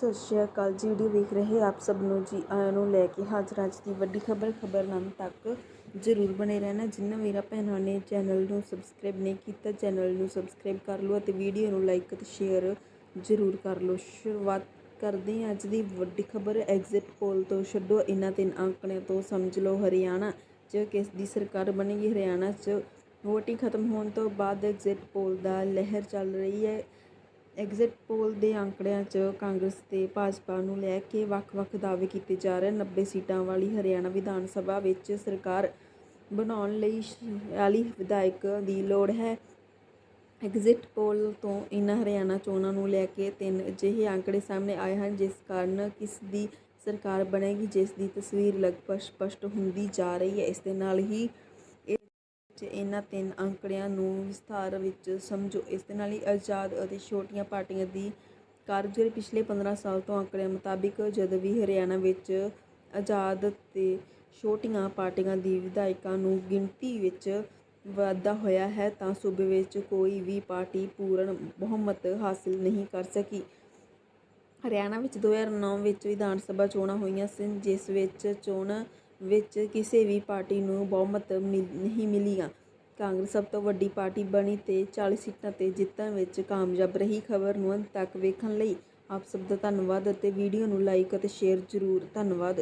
ਸਤਿ ਸ਼੍ਰੀ ਅਕਾਲ ਜੀ, ਵੀਡੀਓ ਵੇਖ ਰਹੇ ਆਪ ਸਭ ਨੂੰ ਜੀ, ਆਇਆਂ ਨੂੰ ਲੈ ਕੇ ਹਾਜ਼ਰ ਅੱਜ ਦੀ ਵੱਡੀ ਖਬਰ। ਖਬਰਨਾਮ ਤੱਕ ਜ਼ਰੂਰ ਬਣੇ ਰਹਿਣਾ। ਜਿੰਨਾ ਮੇਰਾ ਭੈਣਾਂ ਨੇ ਚੈਨਲ ਨੂੰ ਸਬਸਕ੍ਰਾਈਬ ਨਹੀਂ ਕੀਤਾ, ਚੈਨਲ ਨੂੰ ਸਬਸਕ੍ਰਾਈਬ ਕਰ ਲਓ ਅਤੇ ਵੀਡੀਓ ਨੂੰ ਲਾਈਕ ਅਤੇ ਸ਼ੇਅਰ ਜ਼ਰੂਰ ਕਰ ਲਓ। ਸ਼ੁਰੂਆਤ ਕਰਦੇ ਹਾਂ ਅੱਜ ਦੀ ਵੱਡੀ ਖਬਰ। ਐਗਜ਼ਿਟ ਪੋਲ ਤੋਂ ਛੱਡੋ। ਇਹਨਾਂ ਤਿੰਨ ਅੰਕੜਿਆਂ ਤੋਂ ਸਮਝ ਲਓ। ਹਰਿਆਣਾ 'ਚ ਕਿਸ ਦੀ ਸਰਕਾਰ ਬਣੇਗੀ? ਹਰਿਆਣਾ 'ਚ ਵੋਟਿੰਗ ਖਤਮ ਹੋਣ ਤੋਂ ਬਾਅਦ ਐਗਜ਼ਿਟ ਪੋਲ ਦਾ ਲਹਿਰ ਚੱਲ ਰਹੀ ਹੈ। ਐਗਜ਼ਿਟ ਪੋਲ ਦੇ ਅੰਕੜਿਆਂ 'ਚ ਕਾਂਗਰਸ ਤੇ ਭਾਜਪਾ ਨੂੰ ਲੈ ਕੇ ਵੱਖ-ਵੱਖ ਦਾਅਵੇ ਕੀਤੇ ਜਾ ਰਹੇ 90 ਸੀਟਾਂ ਵਾਲੀ ਹਰਿਆਣਾ ਵਿਧਾਨ ਸਭਾ ਵਿੱਚ ਸਰਕਾਰ ਬਣਾਉਣ ਲਈ 46 ਵਿਧਾਇਕ ਦੀ ਲੋੜ ਹੈ। ਐਗਜ਼ਿਟ ਪੋਲ ਤੋਂ ਇਨ੍ਹਾਂ ਹਰਿਆਣਾ ਚੋਣਾਂ ਨੂੰ ਲੈ ਕੇ ਤਿੰਨ ਅਜਿਹੇ ਅੰਕੜੇ ਸਾਹਮਣੇ ਆਏ ਹਨ, ਜਿਸ ਕਾਰਨ ਕਿਸ ਦੀ ਸਰਕਾਰ ਬਣੇਗੀ, ਜਿਸ ਦੀ ਤਸਵੀਰ ਲਗਭਗ ਸਪਸ਼ਟ ਹੁੰਦੀ ਜਾ ਰਹੀ ਹੈ। ਇਸ ਦੇ ਨਾਲ ਹੀ ਵਿੱਚ ਇਹਨਾਂ ਤਿੰਨ ਅੰਕੜਿਆਂ ਨੂੰ ਵਿਸਥਾਰ ਵਿੱਚ ਸਮਝੋ। ਇਸ ਦੇ ਨਾਲ ਹੀ ਆਜ਼ਾਦ ਅਤੇ ਛੋਟੀਆਂ ਪਾਰਟੀਆਂ ਦੀ ਕਾਰਗੁਜ਼ਾਰੀ ਪਿਛਲੇ 15 ਸਾਲ ਤੋਂ ਅੰਕੜਿਆਂ ਮੁਤਾਬਿਕ ਜਦ ਵੀ ਹਰਿਆਣਾ ਵਿੱਚ ਆਜ਼ਾਦ ਤੇ ਛੋਟੀਆਂ ਪਾਰਟੀਆਂ ਦੀ ਵਿਧਾਇਕਾਂ ਨੂੰ ਗਿਣਤੀ ਵਿੱਚ ਵਾਧਾ ਹੋਇਆ ਹੈ ਤਾਂ ਸੂਬੇ ਵਿੱਚ ਕੋਈ ਵੀ ਪਾਰਟੀ ਪੂਰਨ ਬਹੁਮਤ ਹਾਸਿਲ ਨਹੀਂ ਕਰ ਸਕੀ। ਹਰਿਆਣਾ ਵਿੱਚ 2009 ਵਿੱਚ ਵਿਧਾਨ ਸਭਾ ਚੋਣਾਂ ਹੋਈਆਂ ਸਨ, ਜਿਸ ਵਿੱਚ ਚੋਣ ਵਿੱਚ ਕਿਸੇ ਵੀ ਪਾਰਟੀ ਨੂੰ ਬਹੁਮਤ ਮਿਲ- ਨਹੀਂ ਮਿਲੀਆਂ। ਕਾਂਗਰਸ ਸਭ ਤੋਂ ਵੱਡੀ ਪਾਰਟੀ ਬਣੀ ਤੇ 40 ਸੀਟਾਂ ਤੇ ਜਿੱਤਣ ਵਿੱਚ ਕਾਮਯਾਬ ਰਹੀ ਖਬਰ ਨੂੰ ਅੰਤ ਤੱਕ ਵੇਖਣ ਲਈ ਆਪ ਸਭ ਦਾ ਧੰਨਵਾਦ ਅਤੇ ਵੀਡੀਓ ਨੂੰ ਲਾਈਕ ਅਤੇ ਸ਼ੇਅਰ ਜ਼ਰੂਰ। ਧੰਨਵਾਦ।